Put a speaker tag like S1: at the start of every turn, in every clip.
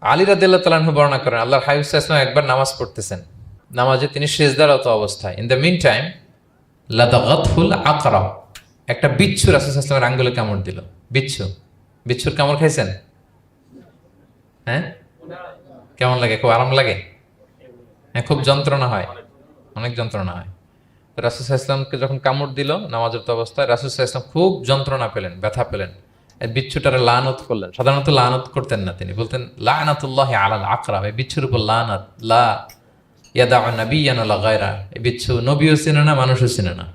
S1: আলী রাদিল্লাহ তালাহ বর্ণনা করেন আল্লাহ হাবিব ইসলাম একবার নামাজ পড়তেছেন। নামাজে তিনি শেষদারত অবস্থায়। ইন দ্য মিন টাইম লাদাগাতফুল আকরা একটা বিচ্ছু রাসুল ইসলামের আঙ্গুলে কামড় দিল। বিচ্ছু। বিচ্ছুর কামড় খাইছেন? হ্যাঁ? কেমন লাগে? খুব আরাম লাগে? হ্যাঁ খুব যন্ত্রণা হয়। অনেক যন্ত্রণা হয়। রাসুল ইসলামকে যখন কামড় দিল, নামাজের অবস্থায়, রাসুল ইসলাম খুব যন্ত্রণা পেলেন, ব্যথা পেলেন। বিচ্ছুটারে লানত করলেন। সাধারণত লানত করতেন না তিনি। বলতেন, লানাতুল্লাহ আলাল আকরাম এই বিচ্ছুর উপর লানাত। লা ইয়াদা নবী ইয়ানালা গায়রা এই বিচ্ছু নবীও চিনে না, মানুষও চিনে না।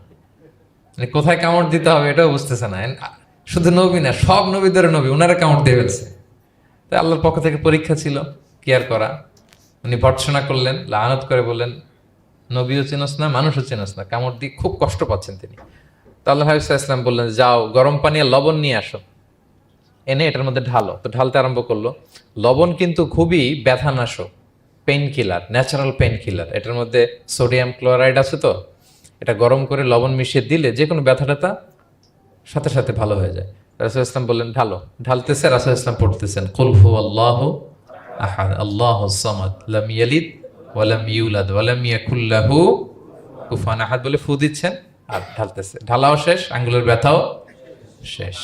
S1: মানে কোথায় কামড় দিতে হবে এটাও বুঝতেছে না। শুধু নবী না, সব নবীদের নবী ওনারা কামড় দিয়ে ফেলছে। তাই আল্লাহর পক্ষ থেকে পরীক্ষা ছিল কেয়ার করা। উনি ভর্ৎসনা করলেন, লানত করে বললেন, নবীও চিনস না, মানুষও চিনস না, কামড় দিয়ে খুব কষ্ট পাচ্ছেন তিনি। তো আল্লাহ ইসলাম বললেন, যাও, গরম পানি আর লবণ নিয়ে আসো। এনে এটার মধ্যে ঢালো। তো ঢালতে আরম্ভ করল। লবণ কিন্তু খুবই ব্যথানাশক painkiller natural painkiller এটার মধ্যে সোডিয়াম ক্লোরাইড আছে তো, এটা গরম করে লবণ মিশিয়ে দিলে যে কোনো ব্যথা ট্যাথা সাথে সাথে ভালো হয়ে যায়। রাসুল ইসলাম বললেন, ঢালো। ঢালতেছে রাসুল ইসলাম পড়তেছেন কুলহু আল্লাহ আহাদ, আল্লাহ সামাদ, লাম ইয়ালিদ ওয়ালাম ইউলাদ ওয়ালাম ইয়াকুল লাহু কুফুয়ান আহাদ। বলে ফু দিচ্ছেন আর ঢালতেছে। ঢালাও শেষ, আঙ্গুলের ব্যথাও শেষ।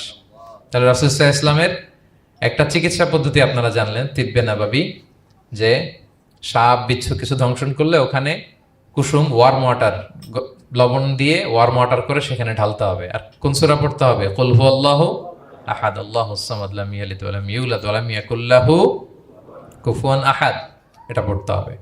S1: তাহলে রাসুলসাহ ইসলামের একটা চিকিৎসা পদ্ধতি আপনারা জানলেন তিব্বে নাবাবি, যে সাপ, বিচ্ছু কিছু ধ্বংসন করলে ওখানে কুসুম ওয়ার্ম ওয়াটার লবণ দিয়ে ওয়ার্ম ওয়াটার করে সেখানে ঢালতে হবে। আর কোন সুরা পড়তে হবে? কলহু আল্লাহ আহাদ, আল্লাহ সামাদ, লাম ইয়ালিদ ওয়ালাম ইউলাদ ওয়ালাম ইয়াকুল্লাহু কুফুয়ান আহাদ। এটা পড়তে হবে।